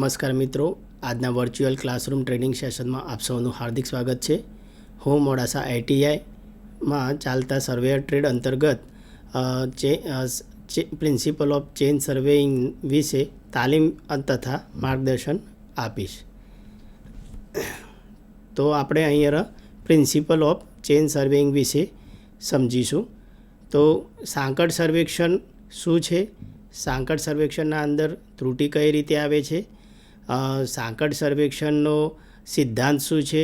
નમસ્કાર મિત્રો. આજના વર્ચ્યુઅલ ક્લાસરૂમ ટ્રેનિંગ સેશનમાં આપ સૌનું હાર્દિક સ્વાગત છે. હું મોડાસા આઈટીઆઈમાં ચાલતા સર્વેયર ટ્રેડ અંતર્ગત પ્રિન્સિપલ ઓફ ચેન સર્વેઇંગ વિશે તાલીમ તથા માર્ગદર્શન આપીશ. તો આપણે અહીંયા પ્રિન્સિપલ ઓફ ચેન સર્વેઇંગ વિશે સમજીશું. તો સાંકળ સર્વેક્ષણ શું છે? સાંકળ સર્વેક્ષણના અંદર ત્રુટિ કઈ રીતે આવે છે? સાંકળ સર્વેક્ષણનો સિદ્ધાંત શું છે?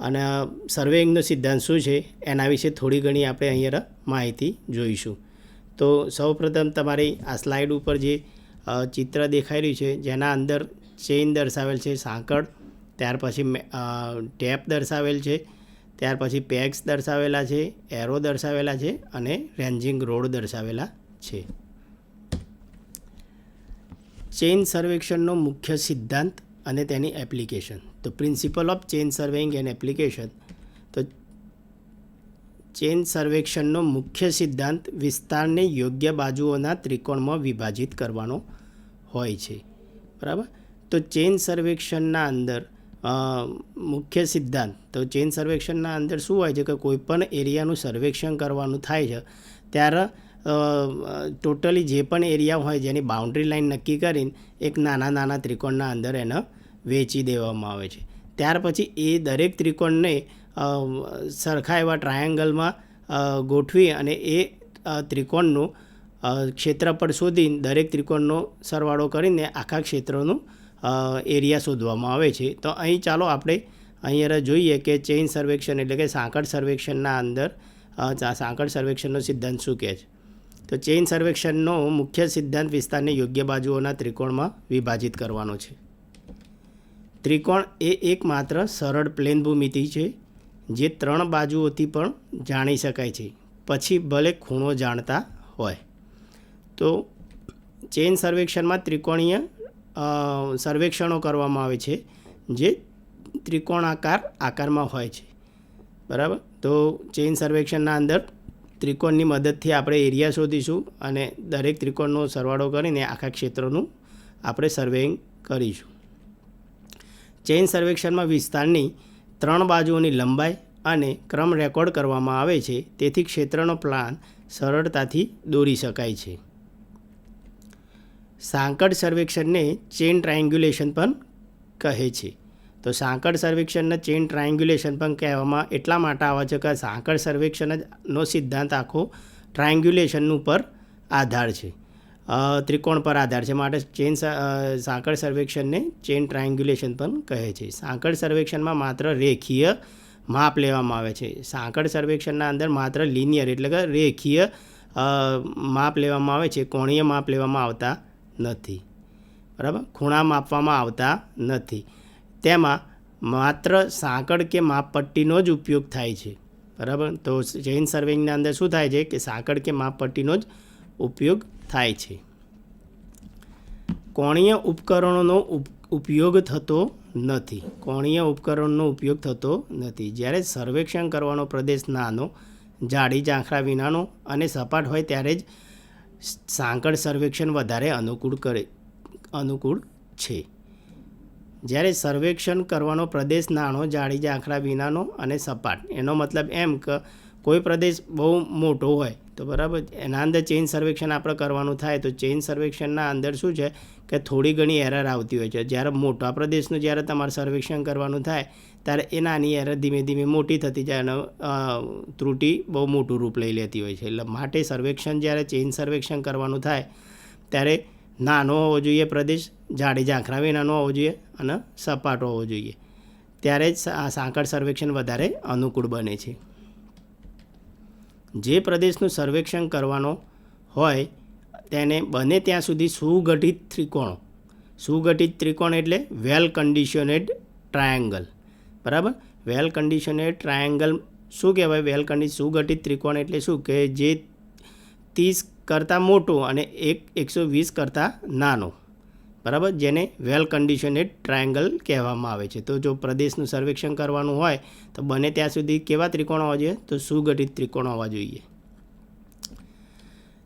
અને સર્વેઇંગનો સિદ્ધાંત શું છે? એના વિશે થોડી ઘણી આપણે અહીંયા માહિતી જોઈશું. તો સૌપ્રથમ તમારી આ સ્લાઇડ ઉપર જે ચિત્ર દેખાઈ રહ્યું છે, જેના અંદર ચેઇન દર્શાવેલ છે સાંકળ, ત્યાર પછી ટેપ દર્શાવેલ છે, ત્યાર પછી પેગ્સ દર્શાવેલા છે, એરો દર્શાવેલા છે અને રેન્જિંગ રોડ દર્શાવેલા છે. ચેઇન સર્વેક્ષણનો મુખ્ય સિદ્ધાંત અને તેની એપ્લિકેશન. તો principle of chain surveying and application. તો ચેઇન સર્વેક્ષણનો મુખ્ય સિદ્ધાંત વિસ્તારને યોગ્ય બાજુઓના ત્રિકોણમાં વિભાજિત કરવાનો હોય છે. બરાબર? તો ચેઇન સર્વેક્ષણના અંદર મુખ્ય સિદ્ધાંત. તો ચેઇન સર્વેક્ષણના અંદર શું હોય છે કે કોઈપણ એરિયાનું સર્વેક્ષણ કરવાનું થાય છે. ત્યારે ટોટલી જે પણ એરિયા હોય જેની બાઉન્ડ્રી લાઈન નક્કી કરીને એક નાના નાના ત્રિકોણના અંદર એને વેચી દેવામાં આવે છે. ત્યાર પછી એ દરેક ત્રિકોણને સરખા એવા ટ્રાયેંગલમાં ગોઠવી અને એ ત્રિકોણનું ક્ષેત્રફળ શોધીને દરેક ત્રિકોણનો સરવાળો કરીને આખા ક્ષેત્રનું એરિયા શોધવામાં આવે છે. તો અહીં ચાલો આપણે અહીંયા જોઈએ કે ચેઇન સર્વેક્ષણ એટલે કે સાંકળ સર્વેક્ષણના અંદર સાંકળ સર્વેક્ષણનો સિદ્ધાંત શું કહે છે. તો ચેઇન સર્વેક્ષણનો મુખ્ય સિદ્ધાંત વિસ્તારને યોગ્ય બાજુઓના ત્રિકોણમાં વિભાજિત કરવાનો છે. ત્રિકોણ એ એકમાત્ર સરળ પ્લેન ભૂમિતિ છે, જે ત્રણ બાજુઓથી પણ જાણી શકાય છે, પછી ભલે ખૂણો જાણતા હોય. તો ચેઇન સર્વેક્ષણમાં ત્રિકોણીય સર્વેક્ષણો કરવામાં આવે છે, જે ત્રિકોણાકાર આકારમાં હોય છે. બરાબર? તો ચેઇન સર્વેક્ષણના અંદર ત્રિકોણની મદદથી આપણે એરિયા શોધીશું અને દરેક ત્રિકોણનો સરવાળો કરીને આખા ક્ષેત્રનું આપણે સર્વેઇંગ કરીશું. ચેઇન સર્વેક્ષણમાં વિસ્તારની ત્રણ બાજુઓની લંબાઈ અને ક્રમ રેકોર્ડ કરવામાં આવે છે, તેથી ક્ષેત્રનો પ્લાન સરળતાથી દોરી શકાય છે. સાંકળ સર્વેક્ષણને ચેઇન ટ્રાયંગ્યુલેશન પણ કહે છે. તો સાંકળ સર્વેક્ષણને ચેઇન ટ્રાયંગ્યુલેશન પણ કહેવામાં એટલા માટે આવે છે કે સાંકળ સર્વેક્ષણ જ નો સિદ્ધાંત આખો ટ્રાયંગ્યુલેશન ઉપર આધાર છે. ત્રિકોણ પર આધાર છે. માટે ચેન સાંકળ સર્વેક્ષણને ચેન ટ્રાયંગ્યુલેશન પણ કહે છે. સાંકળ સર્વેક્ષણમાં માત્ર રેખીય માપ લેવામાં આવે છે. સાંકળ સર્વેક્ષણના અંદર માત્ર લિનિયર એટલે કે રેખીય માપ લેવામાં આવે છે. કોણીય માપ લેવામાં આવતા નથી. બરાબર? ખૂણા માપવામાં આવતા નથી. તેમાં માત્ર સાંકળ કે માપપટ્ટીનો જ ઉપયોગ થાય છે. બરાબર? તો જૈન સર્વિંગના અંદર શું થાય છે કે સાંકળ કે માપપટ્ટીનો જ ઉપયોગ થાય છે. કોણીય ઉપકરણોનો ઉપ- ઉપયોગ થતો નથી. કોણીય ઉપકરણનો ઉપયોગ થતો નથી. જ્યારે સર્વેક્ષણ કરવાનો પ્રદેશ નાનો, જાડી ઝાંખરા વિનાનો અને સપાટ હોય ત્યારે જ સાંકળ સર્વેક્ષણ વધારે અનુકૂળ કરે, અનુકૂળ છે. જ્યારે સર્વેક્ષણ કરવાનો પ્રદેશ નાનો જાડી, ઝાંખરા, વિનાનો અને સપાટ. એનો મતલબ એમ કે કોઈ પ્રદેશ બહુ મોટો હોય, તો બરાબર. એના અંદર ચેઇન સર્વેક્ષણ આપણે કરવાનું થાય, તો ચેઇન સર્વેક્ષણના અંદર શું છે કે થોડી ઘણી એરર આવતી હોય છે. જ્યારે મોટા પ્રદેશનું જ્યારે તમારે સર્વેક્ષણ કરવાનું થાય, ત્યારે એ નાની એરર ધીમે ધીમે મોટી થતી જાય અને ત્રુટિ બહુ મોટું રૂપ લઈ લેતી હોય છે. એટલે માટે સર્વેક્ષણ જ્યારે ચેઇન સર્વેક્ષણ કરવાનું થાય, ત્યારે નાનો હોવો જોઈએ પ્રદેશ, જાડી ઝાંખરા વિનાનો હોવો જોઈએ અને સપાટો હોવો જોઈએ. ત્યારે જ આ સાંકળ સર્વેક્ષણ વધારે અનુકૂળ બને છે. જે પ્રદેશનું સર્વેક્ષણ કરવાનો હોય, તેને બને ત્યાં સુધી સુગઠિત ત્રિકોણો. સુગઠિત ત્રિકોણ એટલે વેલ કન્ડિશનેડ ટ્રાયેંગલ. બરાબર? વેલ કન્ડિશનેડ ટ્રાયેંગલ શું કહેવાય? વેલ કન્ડિ સુગઠિત ત્રિકોણ એટલે શું? કે જે ત્રીસ કરતાં મોટો અને એક એકસો વીસ કરતાં નાનો. બરાબર? જેને વેલ કન્ડિશનેડ ટ્રાયેંગલ કહેવામાં આવે છે. તો જો પ્રદેશનું સર્વેક્ષણ કરવાનું હોય, તો બને ત્યાં સુધી કેવા ત્રિકોણ હોવા જોઈએ? તો સુગઠિત ત્રિકોણ હોવા જોઈએ.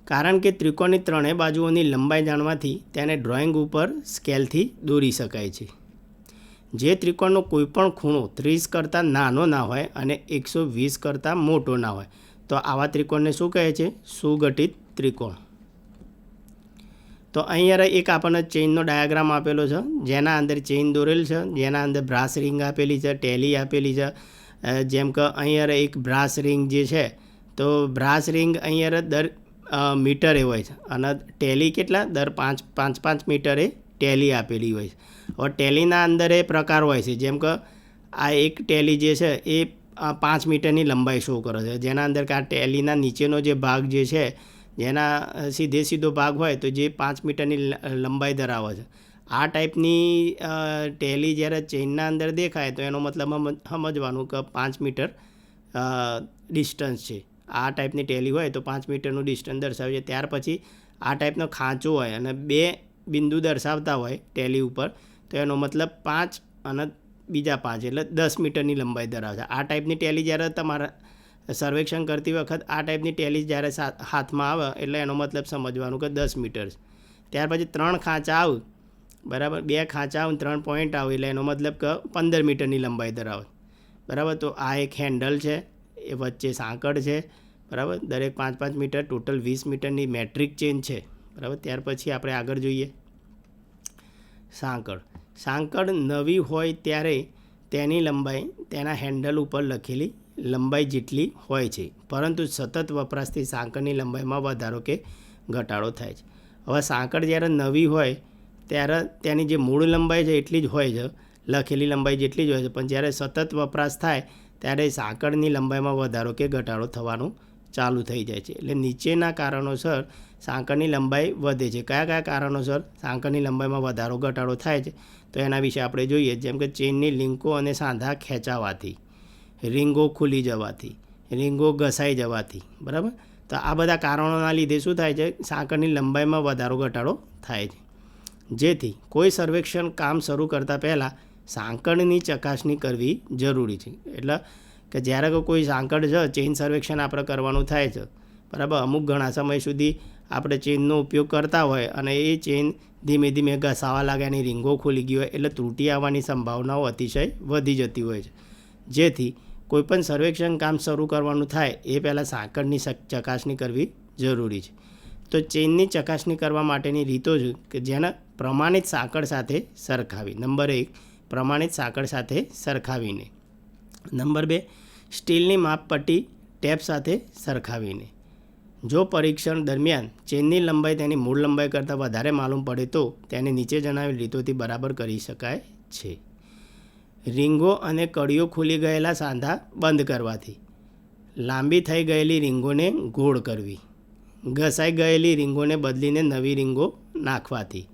કારણ કે ત્રિકોણની ત્રણેય બાજુઓની લંબાઈ જાણવાથી તેને ડ્રોઈંગ ઉપર સ્કેલથી દોરી શકાય છે. જે ત્રિકોણનો કોઈપણ ખૂણો ત્રીસ કરતાં નાનો ના હોય અને એકસો વીસ કરતાં મોટો ના હોય, તો આવા ત્રિકોણને શું કહે છે? સુગઠિત ત્રિકોણ. તો અહીંયા એક આપણને ચેઇનનો ડાયાગ્રામ આપેલો છે, જેના અંદર ચેઇન દોરેલ છે, જેના અંદર બ્રાસ રિંગ આપેલી છે, ટેલી આપેલી છે જેમ કે અહીંયા એક બ્રાસ રિંગ જે છે, તો બ્રાસ રિંગ અહીંયા દર મીટરે હોય છે, અને ટેલી કેટલા? દર પાંચ પાંચ પાંચ મીટરે ટેલી આપેલી હોય છે. હવે ટેલીના અંદર એ પ્રકાર હોય છે, જેમ કે આ એક ટેલી જે છે, એ પાંચ મીટરની લંબાઈ શો કરે છે, જેના અંદર કે આ ટેલીના નીચેનો જે ભાગ જે છે જેના સીધે સીધો ભાગ હોય તો જે પાંચ મીટરની લંબાઈ ધરાવે છે. આ ટાઈપની ટેલી જ્યારે ચેઇનના અંદર દેખાય તો એનો મતલબ સમજવાનું કે પાંચ મીટર ડિસ્ટન્સ છે. આ ટાઈપની ટેલી હોય તો પાંચ મીટરનું ડિસ્ટન્સ દર્શાવે છે. ત્યાર પછી આ ટાઈપનો ખાંચો હોય અને બે બિંદુ દર્શાવતા હોય ટેલી ઉપર તો એનો મતલબ પાંચ અને બીજા પાંચ એટલે દસ મીટરની લંબાઈ ધરાવે છે. આ ટાઈપની ટેલી જ્યારે તમારા સર્વેક્ષણ કરતી વખત આ ટાઈપની ટેલી જ્યારે હાથમાં આવે, એટલે એનો મતલબ સમજવાનું કે દસ મીટર ત્યાર પછી ત્રણ ખાંચા આવ, બરાબર? બે ખાંચા આવે ત્રણ પોઈન્ટ આવે, એટલે એનો મતલબ કે પંદર મીટરની લંબાઈ ધરાવે. બરાબર? તો આ એક હેન્ડલ છે, એ વચ્ચે સાંકળ છે, બરાબર? દરેક પાંચ પાંચ મીટર ટોટલ વીસ મીટરની મેટ્રિક ચેન છે, બરાબર? ત્યાર પછી આપણે આગળ જોઈએ. સાંકળ. સાંકળ નવી હોય ત્યારે તેની લંબાઈ તેના હેન્ડલ ઉપર લખેલી લંબાઈ જેટલી હોય છે. પરંતુ સતત વપરાશથી સાંકળની લંબાઈમાં વધારો કે ઘટાડો થાય છે. હવે સાંકળ જ્યારે નવી હોય, ત્યારે તેની જે મૂળ લંબાઈ છે એટલી જ હોય છે, લખેલી લંબાઈ જેટલી જ હોય છે. પણ જ્યારે સતત વપરાશ થાય, ત્યારે સાંકળની લંબાઈમાં વધારો કે ઘટાડો થવાનું ચાલુ થઈ જાય છે. એટલે નીચેના કારણોસર સાંકળની લંબાઈ વધે છે. કયા કયા કારણોસર સાંકળની લંબાઈમાં વધારો, ઘટાડો થાય છે? તો એના વિશે આપણે જોઈએ. જેમ કે ચેનની લિંકો અને સાંધા ખેંચાવાથી. રીંગો ખુલી જવાથી, રીંગો ઘસાઈ જવાથી, બરાબર? તો આ બધા કારણોના લીધે શું થાય છે? સાંકળની લંબાઈમાં વધારો ઘટાડો થાય છે. જેથી કોઈ સર્વેક્ષણ કામ શરૂ કરતાં પહેલાં સાંકળની ચકાસણી કરવી જરૂરી છે. એટલે કે જ્યારે કોઈ સાંકળ છે, ચેઇન સર્વેક્ષણ આપણે કરવાનું થાય છે. બરાબર? અમુક ઘણા સમય સુધી આપણે ચેઇનનો ઉપયોગ કરતા હોય અને એ ચેઇન ધીમે ધીમે ઘસાવા લાગે એની રીંગો ખુલી ગઈ હોય એટલે ત્રુટી આવવાની સંભાવનાઓ અતિશય વધી જતી હોય છે. જેથી કોઈપણ સર્વેક્ષણ કામ શરૂ કરવાનું થાય, એ પહેલાં સાંકળની ચકાસણી કરવી જરૂરી છે. તો ચેઇનની ચકાસણી કરવા માટેની રીતો જ કે જેને પ્રમાણિત સાંકળ સાથે સરખાવી. નંબર એક, પ્રમાણિત સાંકળ સાથે સરખાવીને. નંબર બે, સ્ટીલની માપપટ્ટી ટેપ સાથે સરખાવીને. જો પરીક્ષણ દરમિયાન ચેનની લંબાઈ તેની મૂળ લંબાઈ કરતાં વધારે માલુમ પડે તો તેને નીચે જણાવેલ રીતોથી બરાબર કરી શકાય છે. રીંગો અને કડીઓ ખુલી ગયેલા સાંધા બંધ કરવાથી. લાંબી થઈ ગયેલી રીંગોને ગોળ કરવી. ઘસાઈ ગયેલી રીંગોને બદલીને નવી રીંગો નાખવાથી.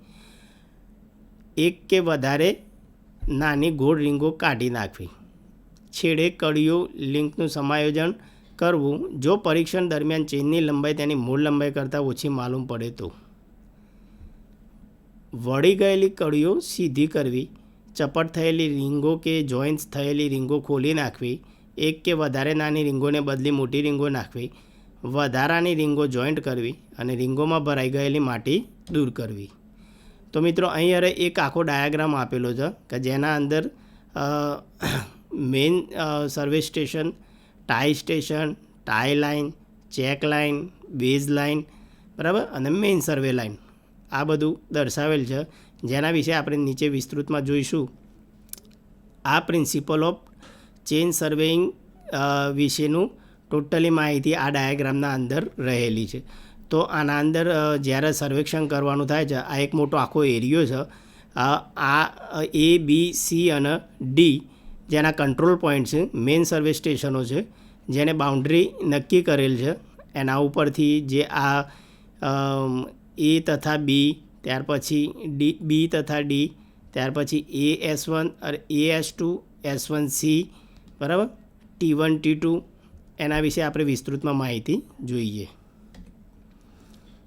એક કે વધારે નાની ગોળ રીંગો કાઢી નાખવી. છેડે કડીઓ લિંકનું સમાયોજન કરવું જો પરીક્ષણ દરમિયાન ચેનની લંબાઈ તેની મૂળ લંબાઈ કરતાં ઓછી માલુમ પડે તો. વળી ગયેલી કડીઓ સીધી કરવી ચપટ થયેલી રીંગો કે જોઈન્ટ્સ થયેલી રીંગો ખોલી નાખવી, એક કે વધારે નાની રીંગોને બદલી મોટી રીંગો નાખવી, વધારાની રીંગો જોઈન્ટ કરવી અને રીંગોમાં ભરાઈ ગયેલી માટી દૂર કરવી. તો મિત્રો, અહીં અરે એક આખો ડાયાગ્રામ આપેલો છે કે જેના અંદર main survey station, tie station, tie line check line base line બરાબર? અને મેઇન સર્વે લાઇન આ બધું દર્શાવેલ છે. જેના વિશે આપણે નીચે વિસ્તૃતમાં જોઈશું. આ પ્રિન્સિપલ ઓફ ચેન સર્વેઇંગ વિશેનું ટોટલી માહિતી આ ડાયાગ્રામના અંદર રહેલી છે. તો આના અંદર જ્યારે સર્વેક્ષણ કરવાનું થાય છે, આ એક મોટો આખો એરિયો છે આ એ, બી, સી અને ડી જેના કંટ્રોલ પોઈન્ટ છે, મેઇન સર્વે સ્ટેશનો છે, જેને બાઉન્ડ્રી નક્કી કરેલ છે. એના ઉપરથી જે આ એ તથા બી ત્યાર પછી ડી બી તથા ડી ત્યાર પછી એ એસ વન અરે એ S two S one C બરાબર? ટી વન ટી ટુ એના વિશે આપણે વિસ્તૃતમાં માહિતી જોઈએ.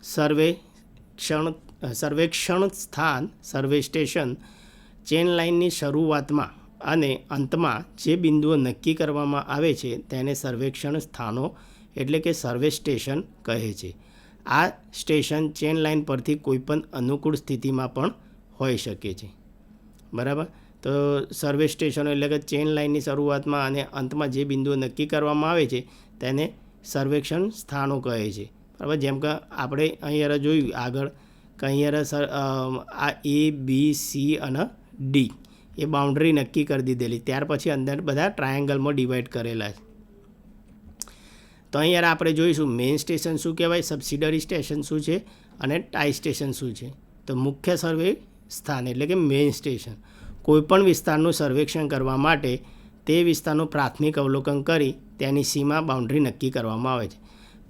સર્વેક્ષણ સર્વેક્ષણ સ્થાન, સર્વે સ્ટેશન, ચેન લાઇનની શરૂઆતમાં અને અંતમાં જે બિંદુઓ નક્કી કરવામાં આવે છે તેને સર્વેક્ષણ સ્થાનો એટલે કે સર્વે સ્ટેશન કહે છે. આ સ્ટેશન ચેન લાઇન પરથી કોઈપણ અનુકૂળ સ્થિતિમાં પણ હોઈ શકે છે. બરાબર? તો સર્વે સ્ટેશનો એટલે કે ચેન લાઇનની શરૂઆતમાં અને અંતમાં જે બિંદુઓ નક્કી કરવામાં આવે છે, તેને સર્વેક્ષણ સ્થાનો કહે છે. બરાબર? જેમ કે આપણે અહીંયા જોયું, આગળ કે સર આ એ બી સી અને ડી એ બાઉન્ડ્રી નક્કી કરી દીધેલી. ત્યાર પછી અંદર બધા ટ્રાયેંગલમાં ડિવાઈડ કરેલા છે. તો અહીંયા આપણે જોઈશું મેઇન સ્ટેશન શું કહેવાય સબસિડરી સ્ટેશન શું છે અને ટાઈ સ્ટેશન શું છે. તો મુખ્ય સર્વે સ્થાન એટલે કે મેઇન સ્ટેશન કોઈપણ વિસ્તારનું સર્વેક્ષણ કરવા માટે તે વિસ્તારનું પ્રાથમિક અવલોકન કરી તેની સીમા બાઉન્ડ્રી નક્કી કરવામાં આવે છે.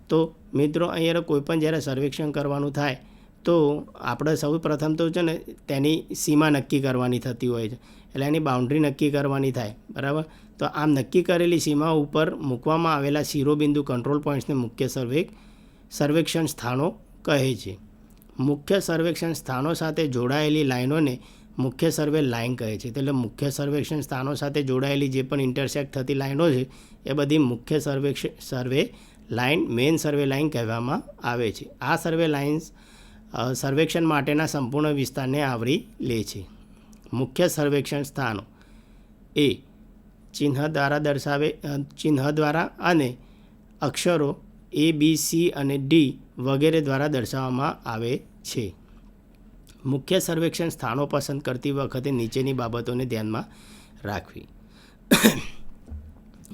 તો મિત્રો અહીંયા કોઈપણ જ્યારે સર્વેક્ષણ કરવાનું થાય તો આપણે સૌ પ્રથમ તો છે ને તેની સીમા નક્કી કરવાની થતી હોય છે. એટલે એની બાઉન્ડ્રી નક્કી કરવાની થાય. બરાબર? તો આમ નક્કી કરેલી સીમા ઉપર મૂકવામાં આવેલા શિરોબિંદુ કંટ્રોલ પોઈન્ટ્સને મુખ્ય સર્વે સર્વેક્ષણ સ્થાનો કહે છે. મુખ્ય સર્વેક્ષણ સ્થાનો સાથે જોડાયેલી લાઇનોને મુખ્ય સર્વે લાઇન કહે છે. એટલે મુખ્ય સર્વેક્ષણ સ્થાનો સાથે જોડાયેલી જે પણ ઇન્ટરસેક્ટ થતી લાઇનો છે, એ બધી મુખ્ય સર્વેક્ષણ survey line main survey line કહેવામાં આવે છે. આ સર્વે લાઇન્સ સર્વેક્ષણ માટેના સંપૂર્ણ વિસ્તારને આવરી લે છે. મુખ્ય સર્વેક્ષણ સ્થાનો. એ ચિહ્ન દ્વારા દર્શાવે ચિહ્ન દ્વારા અને અક્ષરો એ, બી, સી અને ડી વગેરે દ્વારા દર્શાવવામાં આવે છે. મુખ્ય સર્વેક્ષણ સ્થાનો પસંદ કરતી વખતે નીચેની બાબતોને ધ્યાનમાં રાખવી.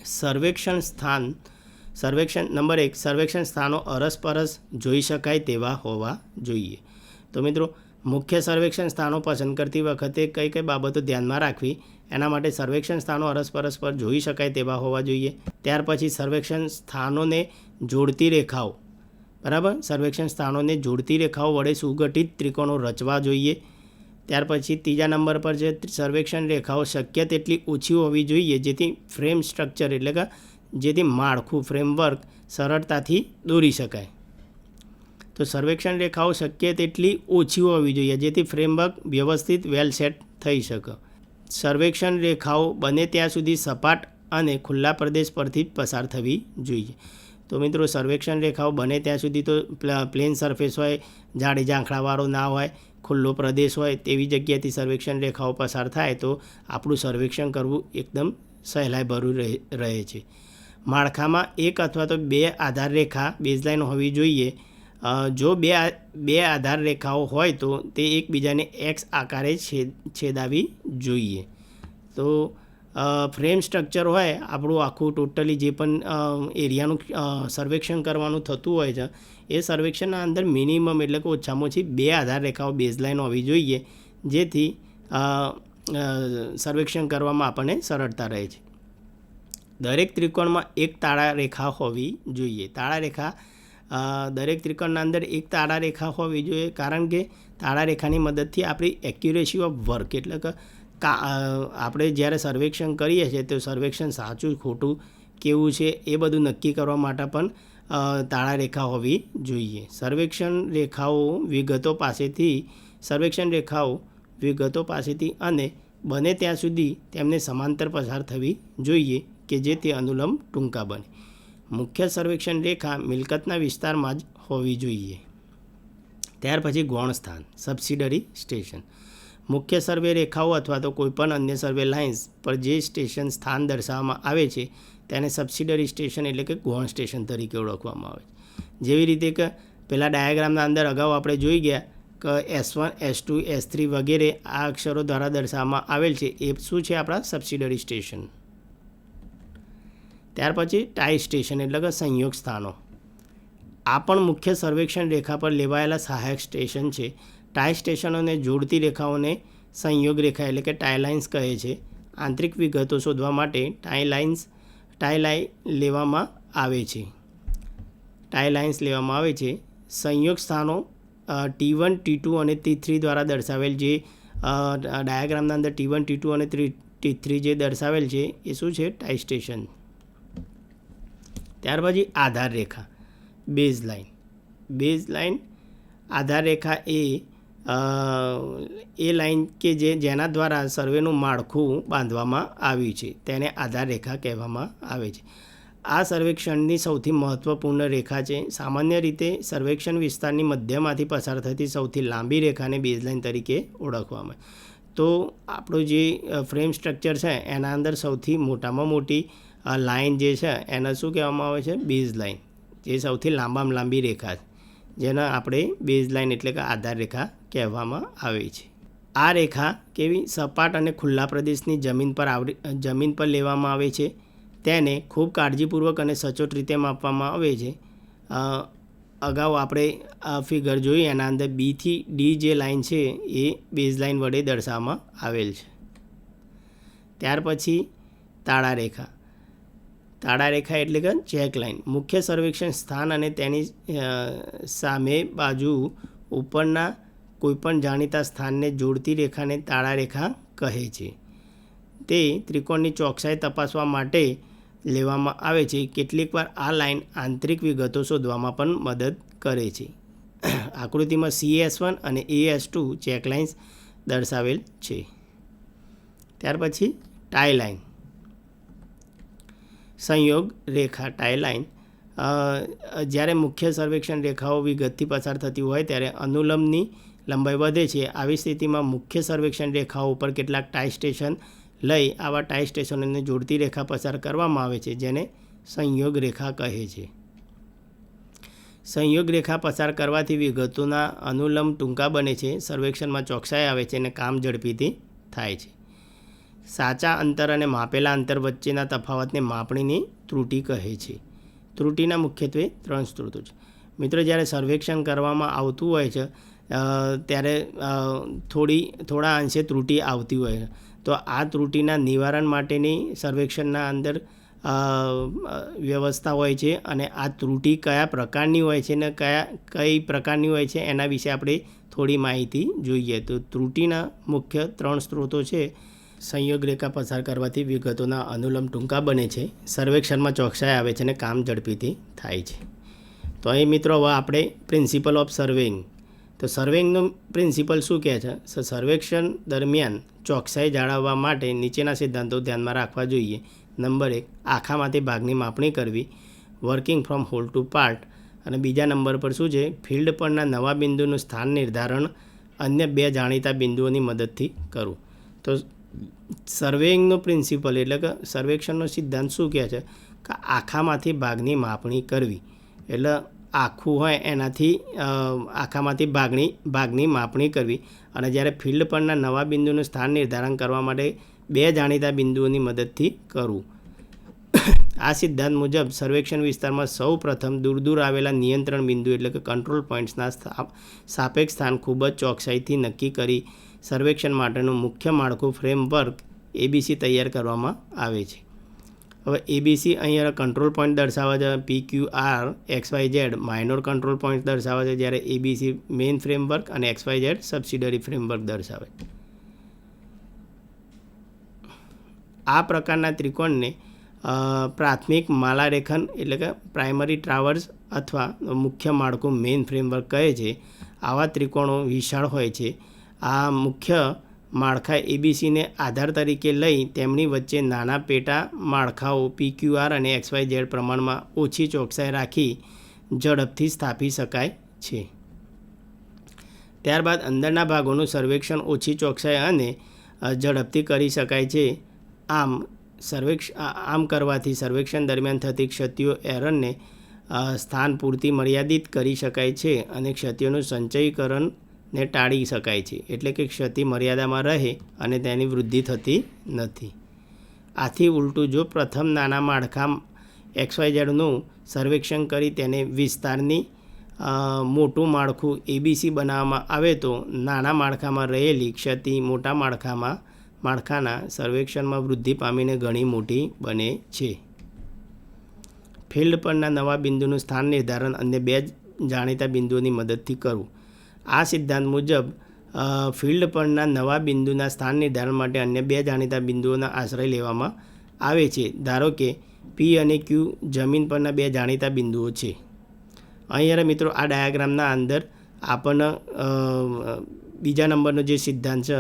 સર્વેક્ષણ સ્થાન, સર્વેક્ષણ નંબર એક, સર્વેક્ષણ સ્થાનો અરસપરસ જોઈ શકાય તેવા હોવા જોઈએ. તો મિત્રો મુખ્ય સર્વેક્ષણ સ્થાનો પસંદ કરતી વખતે કઈ કઈ બાબતો ધ્યાનમાં રાખવી, એના માટે સર્વેક્ષણ સ્થાનો અરસપરસ પર જોઈ શકાય તેવા હોવા જોઈએ. ત્યાર પછી સર્વેક્ષણ સ્થાનોને જોડતી રેખાઓ. બરાબર? સર્વેક્ષણ સ્થાનોને જોડતી રેખાઓ વડે સુગઠિત ત્રિકોણો રચવા જોઈએ. ત્યાર પછી ત્રીજા નંબર પર જે સર્વેક્ષણ રેખાઓ શક્ય તેટલી ઓછી હોવી જોઈએ, જેથી ફ્રેમ સ્ટ્રક્ચર એટલે કે જેથી માળખું, ફ્રેમવર્ક સરળતાથી દોરી શકાય. તો સર્વેક્ષણ રેખાઓ શક્ય તેટલી ઓછી હોવી જોઈએ, જેથી ફ્રેમવર્ક વ્યવસ્થિત વેલ સેટ થઈ શકે. સર્વેક્ષણ રેખાઓ બને ત્યાં સુધી સપાટ અને ખુલ્લા પ્રદેશ પરથી પસાર થવી જોઈએ. તો મિત્રો, સર્વેક્ષણ રેખાઓ બને ત્યાં સુધી તો પ્લેન સરફેસ હોય, જાડી ઝાંખડાવાળો ના હોય, ખુલ્લો પ્રદેશ હોય, તેવી જગ્યાએથી સર્વેક્ષણ રેખાઓ પસાર થાય તો આપણું સર્વેક્ષણ કરવું એકદમ સહેલાઈભર્યું રહે છે. માળખામાં એક અથવા તો બે આધાર રેખા બેઝલાઇન હોવી જોઈએ જો બે બે આધાર રેખાઓ હોય તો તે એકબીજાને એક્સ આકારે છેદ, છેદાવી જોઈએ. તો ફ્રેમ સ્ટ્રક્ચર હોય, આપણું આખું ટોટલી જે પણ એરિયાનું સર્વેક્ષણ કરવાનું થતું હોય છે, એ સર્વેક્ષણના અંદર મિનિમમ એટલે કે ઓછામાં ઓછી બે આધાર રેખાઓ બેઝલાઇન હોવી જોઈએ, જેથી સર્વેક્ષણ કરવામાં આપણને સરળતા રહે છે. દરેક ત્રિકોણમાં એક તાળા રેખા હોવી જોઈએ. તાળા રેખા દરેક ત્રિકોણના અંદર એક તાળા રેખા હોવી જોઈએ, કારણ કે તાળા રેખાની મદદથી આપણી એક્યુરેસી ઓફ વર્ક એટલે કે આપણે જ્યારે સર્વેક્ષણ કરીએ છીએ તો સર્વેક્ષણ સાચું, ખોટું, કેવું છે એ બધું નક્કી કરવા માટે પણ તાળા રેખા હોવી જોઈએ. સર્વેક્ષણ રેખાઓ વિગતો પાસેથી, સર્વેક્ષણ રેખાઓ વિગતો પાસેથી અને બને ત્યાં સુધી તેમને સમાંતર પસાર થવી જોઈએ કે જેથી અનુલંબ ટૂંકા બને. મુખ્ય સર્વેક્ષણ રેખા મિલકતના વિસ્તારમાં જ હોવી જોઈએ. ત્યાર પછી ગૌણ સ્થાન સબસિડરી સ્ટેશન મુખ્ય સર્વે રેખાઓ અથવા તો કોઈપણ અન્ય સર્વે લાઇન્સ પર જે સ્ટેશન સ્થાન દર્શાવવામાં આવે છે, તેને સબસિડરી સ્ટેશન એટલે કે ગૌણ સ્ટેશન તરીકે ઓળખવામાં આવે છે. જેવી રીતે કે પેલા ડાયાગ્રામના અંદર અગાઉ આપણે જોઈ ગયા કે S one S two S three વગેરે આ અક્ષરો દ્વારા દર્શાવવામાં આવેલ છે, એ શું છે આપણા સબસિડરી સ્ટેશન ત્યાર પછી ટાઈ સ્ટેશન એટલે કે સંયોગ સ્થાનો. આ પણ મુખ્ય સર્વેક્ષણ રેખા પર લેવાયેલા સહાયક સ્ટેશન છે. ટાઈ સ્ટેશનોને જોડતી રેખાઓને સંયોગ રેખા એટલે કે ટાઈ લાઇન્સ કહે છે. આંતરિક વિગતો શોધવા માટે ટાઈ લાઇન્સ, ટાઈ લાઇન લેવામાં આવે છે. ટાઈ લાઇન્સ લેવામાં આવે છે. સંયોગ સ્થાનો ટી વન, ટી ટુ અને ટી થ્રી દ્વારા દર્શાવેલ જે ડાયાગ્રામના અંદર ટી વન, ટી ટુ અને ટી થ્રી જે દર્શાવેલ છે એ શું છે? Tie station. ત્યાર પછી આધાર રેખા બેઝ લાઇન બેઝ લાઇન આધાર રેખા એ એ લાઇન કે જે જેના દ્વારા સર્વેનું માળખું બાંધવામાં આવ્યું છે, તેને આધાર રેખા કહેવામાં આવે છે. આ સર્વેક્ષણની સૌથી મહત્ત્વપૂર્ણ રેખા છે. સામાન્ય રીતે સર્વેક્ષણ વિસ્તારની મધ્યમાંથી પસાર થતી સૌથી લાંબી રેખાને બેઝલાઇન તરીકે ઓળખવામાં. તો આપણું જે ફ્રેમ સ્ટ્રક્ચર છે, એના અંદર સૌથી મોટામાં મોટી અ, લાઇન જે છે એને શું કહેવામાં આવે છે? બેઝ લાઇન જે સૌથી લાંબામાં લાંબી રેખા છે. જેને આપણે બેઝ લાઇન એટલે કે આધાર રેખા કહેવામાં આવે છે. આ રેખા કેવી સપાટ અને ખુલ્લા પ્રદેશની જમીન પર આવરી જમીન પર લેવામાં આવે છે. તેને ખૂબ કાળજીપૂર્વક અને સચોટ રીતે માપવામાં આવે છે. અગાઉ આપણે આ ફિગર જોઈ એના અંદર બીથી ડી જે લાઇન છે એ બેઝ લાઇન વડે દર્શાવવામાં આવેલ છે. ત્યાર પછી તાળા રેખા. તાળા રેખા એટલે કે ચેક લાઇન. મુખ્ય સર્વેક્ષણ સ્થાન અને તેની સામે બાજુ ઉપરના કોઈપણ જાણીતા સ્થાનને જોડતી રેખાને તાળા રેખા કહે છે. તે ત્રિકોણની ચોકસાઈ તપાસવા માટે લેવામાં આવે છે. કેટલીકવાર આ લાઇન આંતરિક વિગતો શોધવામાં પણ મદદ કરે છે. આકૃતિમાં સી એસ વન અને A S two check lines દર્શાવેલ છે. ત્યાર પછી ટાઈ લાઇન. સંયોગ રેખા ટાઈલાઇન જ્યારે મુખ્ય સર્વેક્ષણ રેખાઓ વિગતથી પસાર થતી હોય ત્યારે અનુલંબની લંબાઈ વધે છે. આવી સ્થિતિમાં મુખ્ય સર્વેક્ષણ રેખાઓ ઉપર કેટલાક ટાઈ સ્ટેશન લઈ આવા ટાઈ સ્ટેશનોને જોડતી રેખા પસાર કરવામાં આવે છે, જેને સંયોગ રેખા કહે છે. સંયોગ રેખા પસાર કરવાથી વિગતોના અનુલંબ ટૂંકા બને છે. સર્વેક્ષણમાં ચોકસાઈ આવે છે અને કામ ઝડપીથી થાય છે. સાચા અંતર અને માપેલા અંતર વચ્ચેના તફાવતને માપણીની ત્રુટિ કહે છે. ત્રુટિના મુખ્યત્વે ત્રણ સ્ત્રોતો છે. મિત્રો, જ્યારે સર્વેક્ષણ કરવામાં આવતું હોય છે ત્યારે થોડી, થોડા અંશે ત્રુટિ આવતી હોય છે. તો આ ત્રુટિના નિવારણ માટેની સર્વેક્ષણના અંદર વ્યવસ્થા હોય છે અને આ ત્રુટિ કયા પ્રકારની હોય છે ને કયા, કઈ પ્રકારની હોય છે એના વિશે આપણે થોડી માહિતી જોઈએ. તો ત્રુટિના મુખ્ય ત્રણ સ્ત્રોતો છે. સંયોગ રેખા પસાર કરવાથી વિગતોના અનુલંબ ટૂંકા બને છે. સર્વેક્ષણમાં ચોકસાઈ આવે છે અને કામ ઝડપીથી થાય છે. તો અહીં મિત્રો હવે આપણે પ્રિન્સિપલ ઓફ સર્વેઇંગ. તો સર્વેઇંગનું પ્રિન્સિપલ શું કહે છે? સ સર્વેક્ષણ દરમિયાન ચોકસાઈ જાળવવા માટે નીચેના સિદ્ધાંતો ધ્યાનમાં રાખવા જોઈએ. નંબર એક, આખામાંથી ભાગની માપણી કરવી. Working from whole to part. અને બીજા નંબર પર શું છે? ફિલ્ડ પરના નવા બિંદુનું સ્થાન નિર્ધારણ. અન્ય બે જાણીતા બિંદુઓની મદદથી કરવું. તો સર્વેઇંગનો પ્રિન્સિપલ એટલે કે સર્વેક્ષણનો સિદ્ધાંત શું કહે છે? કે આખામાંથી ભાગની માપણી કરવી. એટલે આખું હોય એનાથી આખામાંથી ભાગની ભાગની માપણી કરવી. અને જ્યારે ફિલ્ડ પરના નવા બિંદુનું સ્થાન નિર્ધારણ કરવા માટે બે જાણીતા બિંદુઓની મદદથી કરવું. આ સિદ્ધાંત મુજબ સર્વેક્ષણ વિસ્તારમાં સૌ પ્રથમ દૂર દૂર આવેલા નિયંત્રણ બિંદુ એટલે કે કંટ્રોલ પોઈન્ટ્સના સાપેક્ષ સ્થાન ખૂબ જ ચોકસાઈથી નક્કી કરી સર્વેક્ષણ માટેનું મુખ્ય માળખું ફ્રેમવર્ક એબીસી તૈયાર કરવામાં આવે છે. હવે એબીસી અહીંયા કંટ્રોલ પોઈન્ટ દર્શાવે છે P Q R X Y Z minor control point દર્શાવે છે, જ્યારે એબીસી મેઇન ફ્રેમવર્ક અને X Y Z subsidiary framework દર્શાવે આ પ્રકારના ત્રિકોણને પ્રાથમિક માલારેખન એટલે કે પ્રાઇમરી ટ્રાવર્સ અથવા મુખ્ય માળખું મેઇન ફ્રેમવર્ક કહે છે. આવા ત્રિકોણો વિશાળ હોય છે. આ મુખ્ય માળખા એબીસીને આધાર તરીકે લઈ તેમની વચ્ચે નાના પેટા માળખાઓ પીક્યુઆર અને એક્સવાય ઝેડ પ્રમાણમાં ઓછી ચોકસાઈ રાખી ઝડપથી સ્થાપી શકાય છે. ત્યારબાદ અંદરના ભાગોનું સર્વેક્ષણ ઓછી ચોકસાઈ અને ઝડપથી કરી શકાય છે. આમ, સર્વેક્ષ આમ કરવાથી સર્વેક્ષણ દરમિયાન થતી ક્ષતિઓ એરરને સ્થાન પૂરતી મર્યાદિત કરી શકાય છે અને ક્ષતિઓનું સંચયીકરણને ટાળી શકાય છે. એટલે કે ક્ષતિ મર્યાદામાં રહે અને તેની વૃદ્ધિ થતી નથી. આથી ઉલટું જો પ્રથમ નાના માળખા એક્સવાયઝેડનું સર્વેક્ષણ કરી તેને વિસ્તારની મોટું માળખું એબીસી બનાવવામાં આવે તો નાના માળખામાં રહેલી ક્ષતિ મોટા માળખામાં, માળખાના સર્વેક્ષણમાં વૃદ્ધિ પામીને ઘણી મોટી બને છે. ફિલ્ડ પરના નવા બિંદુનું સ્થાન નિર્ધારણ અન્ય બે જાણીતા બિંદુઓની મદદથી કરવું. આ સિદ્ધાંત મુજબ ફિલ્ડ પરના નવા બિંદુના સ્થાન નિર્ધારણ માટે અન્ય બે જાણીતા બિંદુઓના આશ્રય લેવામાં આવે છે. ધારો કે પી અને ક્યુ જમીન પરના બે જાણીતા બિંદુઓ છે. અહીંયા મિત્રો, આ ડાયાગ્રામના અંદર આપણને બીજા નંબરનો જે સિદ્ધાંત છે,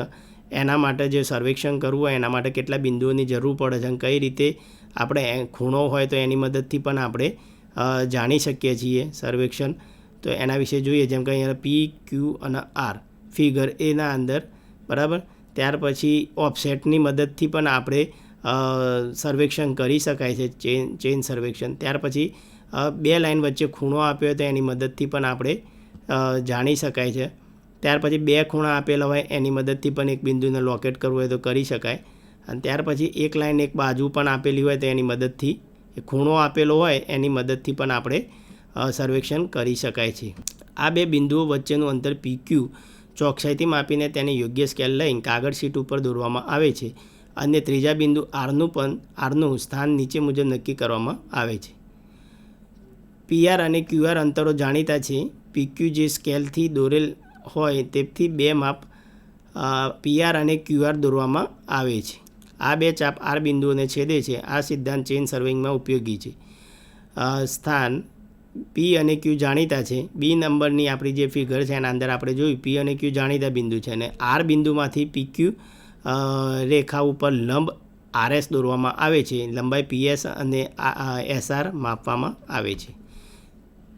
એના માટે જે સર્વેક્ષણ કરવું હોય, એના માટે કેટલા બિંદુઓની જરૂર પડે છે અને કઈ રીતે આપણે ખૂણો હોય તો એની મદદથી પણ આપણે જાણી શકીએ છીએ સર્વેક્ષણ. તો એના વિશે જોઈએ, જેમ કે અહીંયા પી ક્યુ અને આર ફિગર એના અંદર, બરાબર? ત્યાર પછી ઓફસેટની મદદથી પણ આપણે સર્વેક્ષણ કરી શકાય છે ચેન ચેન સર્વેક્ષણ. ત્યાર પછી બે લાઇન વચ્ચે ખૂણો આપ્યો હોય તો એની મદદથી પણ આપણે જાણી શકાય છે. ત્યાર પછી બે ખૂણા આપેલા હોય એની મદદથી પણ એક બિંદુને લોકેટ કરવું હોય તો કરી શકાય. અને ત્યાર પછી એક લાઇન એક બાજુ પણ આપેલી હોય તો એની મદદથી ખૂણો આપેલો હોય એની મદદથી પણ આપણે સર્વેક્ષણ કરી શકાય છે. આ બે બિંદુઓ વચ્ચેનું અંતર પીક્યુ ચોકસાઈથી માપીને તેને યોગ્ય સ્કેલ લઈને કાગળ શીટ ઉપર દોરવામાં આવે છે અને ત્રીજા બિંદુ આરનું પણ આરનું સ્થાન નીચે મુજબ નક્કી કરવામાં આવે છે. પીઆર અને ક્યુઆર અંતરો જાણીતા છે. પીક્યુ જે સ્કેલથી દોરેલ હોય તેથી બે માપ પીઆર અને ક્યુઆર દોરવામાં આવે છે. આ બે ચાપ આર બિંદુઓને છેદે છે. આ સિદ્ધાંત ચેન સર્વિંગમાં ઉપયોગી છે. સ્થાન પી અને ક્યુ જાણીતા છે. બી નંબરની આપણી જે ફિગર છે, એના અંદર આપણે જોયું પી અને ક્યુ જાણીતા બિંદુ છે અને આર બિંદુમાંથી પી ક્યુ રેખા ઉપર લંબ આરએસ દોરવામાં આવે છે. લંબાઈ પીએસ અને એસઆર માપવામાં આવે છે.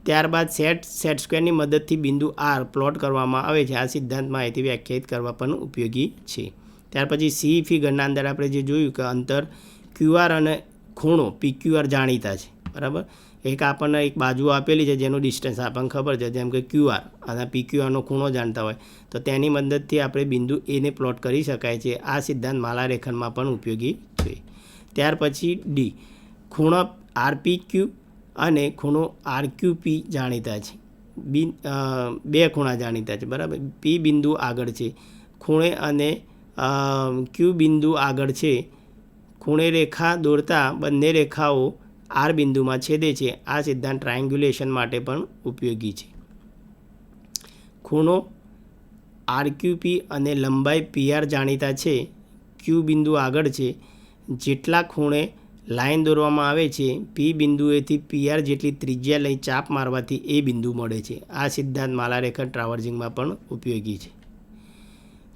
ત્યારબાદ સેટ સેટ સ્ક્વેરની મદદથી બિંદુ આર પ્લોટ કરવામાં આવે છે. આ સિદ્ધાંત માહિતી વ્યાખ્યાયિત કરવા પણ ઉપયોગી છે. ત્યાર પછી સી ફિગરના અંદર આપણે જે જોયું કે અંતર ક્યુઆર અને ખૂણો પીક્યુઆર જાણીતા છે. બરાબર? એક આપણને એક બાજુ આપેલી છે જેનું ડિસ્ટન્સ આપણને ખબર છે, જેમ કે ક્યુઆર અને પીક્યુઆરનો ખૂણો જાણતા હોય. તો તેની મદદથી આપણે બિંદુ એને પ્લોટ કરી શકાય છે. આ સિદ્ધાંત માલારેખનમાં પણ ઉપયોગી છે. ત્યાર પછી ડી ખૂણો આરપી ક્યુ અને ખૂણો આરક્યુપી જાણીતા છે. બિન બે ખૂણા જાણીતા છે, બરાબર? પી બિંદુ આગળ છે, ખૂણે અને ક્યુ બિંદુ આગળ છે. ખૂણે રેખા દોરતા બંને રેખાઓ આર બિંદુમાં છેદે છે. આ સિદ્ધાંત ટ્રાયંગ્યુલેશન માટે પણ ઉપયોગી છે. ખૂણો આરક્યુપી અને લંબાઈ પીઆર જાણીતા છે. ક્યુ બિંદુ આગળ છે. જેટલા ખૂણે લાઈન દોરવામાં આવે છે પી બિંદુએથી પીઆર જેટલી ત્રિજ્યા લઈ ચાપ મારવાથી એ બિંદુ મળે છે. આ સિદ્ધાંત માલારેખા ટ્રાવર્જિંગમાં પણ ઉપયોગી છે.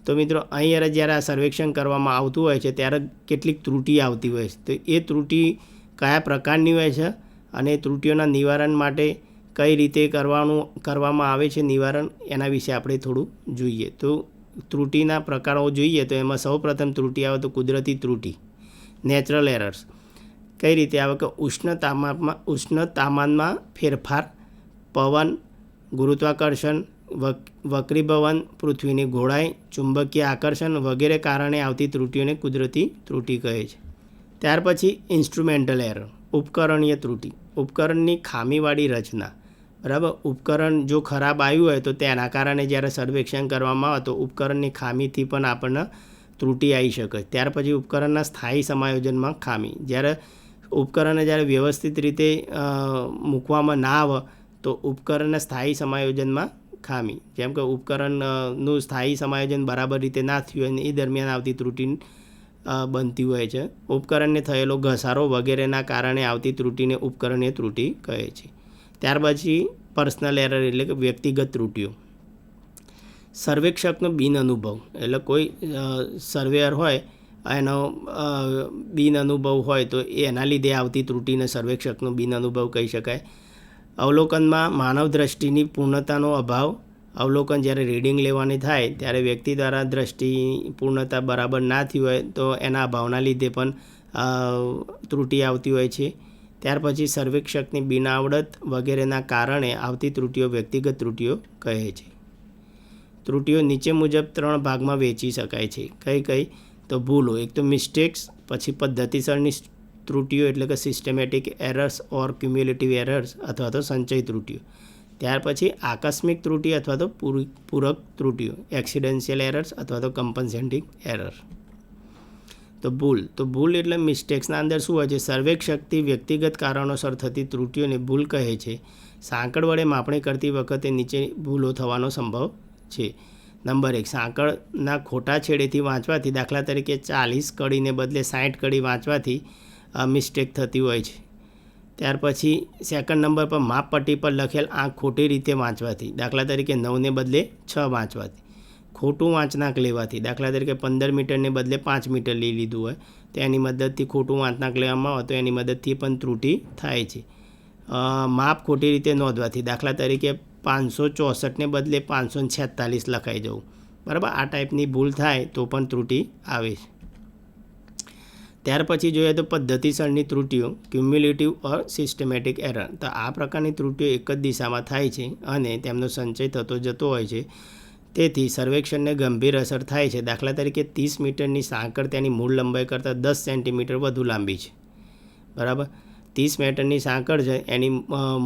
તો મિત્રો અહીંયા જ્યારે આ સર્વેક્ષણ કરવામાં આવતું હોય છે, ત્યારે કેટલીક ત્રુટિ આવતી હોય છે. તો એ ત્રુટિ કયા પ્રકારની હોય છે અને ત્રુટીઓના નિવારણ માટે કઈ રીતે કરવાનું, કરવામાં આવે છે નિવારણ, એના વિશે આપણે થોડું જોઈએ. તો ત્રુટિના પ્રકારો જોઈએ તો એમાં સૌપ્રથમ ત્રુટિ આવે તો કુદરતી ત્રુટિ નેચરલ એરર્સ કઈ રીતે? આવે કે ઉષ્ણ તાપમાનમાં ઉષ્ણ તાપમાનમાં ફેરફાર, પવન, ગુરુત્વાકર્ષણ, વક- વક્રીભવન, પૃથ્વીની ઘોળાઈ ચુંબકીય આકર્ષણ વગેરે કારણે આવતી ત્રુટિઓને કુદરતી ત્રુટિ કહે છે. ત્યાર પછી ઇન્સ્ટ્રુમેન્ટલ એરર, ઉપકરણીય ત્રુટિ, ઉપકરણની ખામીવાળી રચના. બરાબર? ઉપકરણ જો ખરાબ આવ્યું હોય તો તેના કારણે જ્યારે સર્વેક્ષણ કરવામાં આવે તો ઉપકરણની ખામીથી પણ આપણને ત્રુટિ આવી શકે. ત્યાર પછી ઉપકરણના સ્થાયી સમાયોજનમાં ખામી. જ્યારે ઉપકરણને જ્યારે વ્યવસ્થિત રીતે મૂકવામાં ના આવે તો ઉપકરણના સ્થાયી સમાયોજનમાં ખામી. જેમ કે ઉપકરણનું સ્થાયી સમાયોજન બરાબર રીતે ના થયું હોય અને એ દરમિયાન આવતી ત્રુટિ બનતી હોય છે. ઉપકરણને થયેલો ઘસારો વગેરેના કારણે આવતી ત્રુટિને ઉપકરણીય ત્રુટિ કહે છે. ત્યાર પછી પર્સનલ એરર એટલે કે વ્યક્તિગત ત્રુટિઓ. સર્વેક્ષકનો બિન અનુભવ. એટલે કોઈ સર્વેયર હોય, એનો બિનઅનુભવ બિન અનુભવ હોય તો એના લીધે આવતી ત્રુટિને સર્વેક્ષકનો બિન અનુભવ કહી શકાય. અવલોકનમાં માનવ દ્રષ્ટિની પૂર્ણતાનો અભાવ અવલોકન જ્યારે રીડિંગ લેવાની થાય ત્યારે વ્યક્તિ દ્વારા દ્રષ્ટિ પૂર્ણતા બરાબર ના થઈ હોય તો એના અભાવના લીધે પણ ત્રુટિ આવતી હોય છે. ત્યાર પછી સર્વેક્ષકની બિનાવડત વગેરેના કારણે આવતી ત્રુટિઓ વ્યક્તિગત ત્રુટિઓ કહે છે. ત્રુટિઓ નીચે મુજબ ત્રણ ભાગમાં વહેંચી શકાય છે. કઈ કઈ? તો ભૂલો. એક તો મિસ્ટેક્સ, પછી પદ્ધતિસરની ત્રુટિઓ એટલે કે systematic errors or cumulative errors અથવા તો સંચય ત્રુટિઓ. ત્યાર પછી આકસ્મિક ત્રુટિ અથવા તો પૂરી- પૂરક ત્રુટિઓ એક્સિડેન્શિયલ એરર્સ અથવા તો કમ્પન્સેટિંગ એરર તો ભૂલ તો ભૂલ એટલે મિસ્ટેક્સના અંદર શું હોય છે? સર્વેક્ષકથી વ્યક્તિગત કારણોસર થતી ત્રુટિઓને ભૂલ કહે છે. સાંકળ વડે માપણી કરતી વખતે નીચે ભૂલો થવાનો સંભવ છે. નંબર એક, સાંકળના ખોટા છેડેથી વાંચવાથી દાખલા તરીકે ચાલીસ કડીને બદલે સાઠ કડી વાંચવાથી મિસ્ટેક થતી હોય છે. ત્યાર પછી સેકન્ડ નંબર પર માપપટ્ટી પર લખેલ આંક ખોટી રીતે વાંચવાથી. દાખલા તરીકે નવને બદલે છ વાંચવાથી. ખોટું વાંચનાક લેવાથી. દાખલા તરીકે પંદર મીટરને બદલે પાંચ મીટર લઈ લીધું હોય, તો એની મદદથી ખોટું વાંચનાક લેવામાં આવે તો એની મદદથી પણ ત્રુટિ થાય છે. માપ ખોટી રીતે નોંધવાથી. દાખલા તરીકે પાંચસો ચોસઠને બદલે પાંચસો છેતાલીસ લખાઈ જવું. બરાબર? આ ટાઈપની ભૂલ થાય તો પણ ત્રુટિ આવે છે. ત્યાર પછી જોઈએ તો પદ્ધતિસરની ત્રુટિઓ ક્યુમ્યુલેટિવ ઓર સિસ્ટમેટિક એરર તો આ પ્રકારની ત્રુટિઓ એક જ દિશામાં થાય છે અને તેમનો સંચય થતો જતો હોય છે. તેથી સર્વેક્ષણને ગંભીર અસર થાય છે. દાખલા તરીકે ત્રીસ મીટરની સાંકળ તેની મૂળ લંબાઈ કરતાં દસ સેન્ટીમીટર વધુ લાંબી છે. બરાબર? ત્રીસ મીટરની સાંકળ છે, એની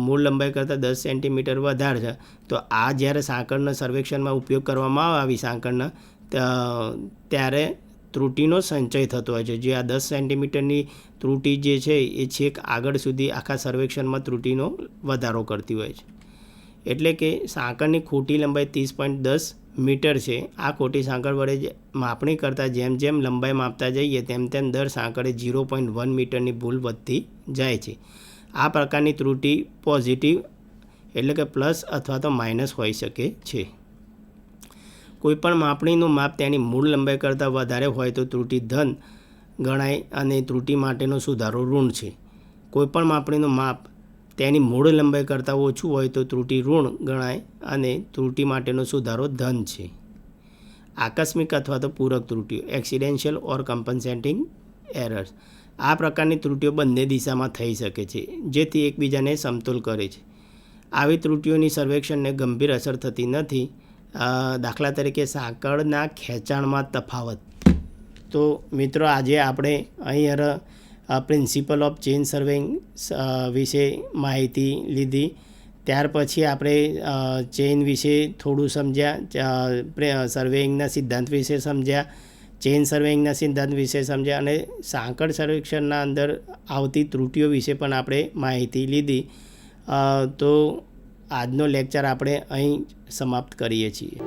મૂળ લંબાઈ કરતાં દસ સેન્ટીમીટર વધારે છે. તો આ જ્યારે સાંકળનો સર્વેક્ષણમાં ઉપયોગ કરવામાં આવે આવી સાંકળના ત્યારે ત્રુટિનો સંચય થતો હોય છે. જે આ દસ સેન્ટીમીટરની ત્રુટી જે છે, એ છેક આગળ સુધી આખા સર્વેક્ષણમાં ત્રુટિનો વધારો કરતી હોય છે. એટલે કે સાંકળની ખોટી લંબાઈ ત્રીસ પોઈન્ટ દસ મીટર છે. આ ખોટી સાંકળ વડે માપણી કરતાં જેમ જેમ લંબાઈ માપતા જઈએ, તેમ તેમ દર સાંકળે ઝીરો પોઈન્ટ વન મીટરની ભૂલ વધતી જાય છે. આ પ્રકારની ત્રુટી પોઝિટિવ એટલે કે પ્લસ અથવા તો માઇનસ હોઈ શકે છે. કોઈપણ માપણીનું માપ તેની મૂળ લંબાઈ કરતાં વધારે હોય તો ત્રુટિ ધન ગણાય અને ત્રુટિ માટેનો સુધારો ઋણ છે. કોઈપણ માપણીનું માપ તેની મૂળ લંબાઈ કરતાં ઓછું હોય તો ત્રુટિ ઋણ ગણાય અને ત્રુટિ માટેનો સુધારો ધન છે. આકસ્મિક અથવા તો પૂરક ત્રુટિઓ એક્સિડેન્શિયલ ઓર કમ્પન્સેટિંગ એરર્સ આ પ્રકારની ત્રુટિઓ બંને દિશામાં થઈ શકે છે, જેથી એકબીજાને સમતોલ કરે છે. આવી ત્રુટિઓની સર્વેક્ષણને ગંભીર અસર થતી નથી. દાખલા તરીકે સાંકળના ખેંચાણમાં તફાવત. તો મિત્રો, આજે આપણે અહીં પ્રિન્સિપલ ઓફ ચેન સર્વિંગ વિશે માહિતી લીધી. ત્યાર પછી આપણે ચેઇન વિશે થોડું સમજ્યા સર્વેઇંગના સિદ્ધાંત વિશે સમજ્યા, ચેઇન સર્વેઇંગના સિદ્ધાંત વિશે સમજ્યા અને સાંકળ સર્વેક્ષણના અંદર આવતી ત્રુટિઓ વિશે પણ આપણે માહિતી લીધી. તો આજનો લેક્ચર આપણે અહીં સમાપ્ત કરીએ છીએ.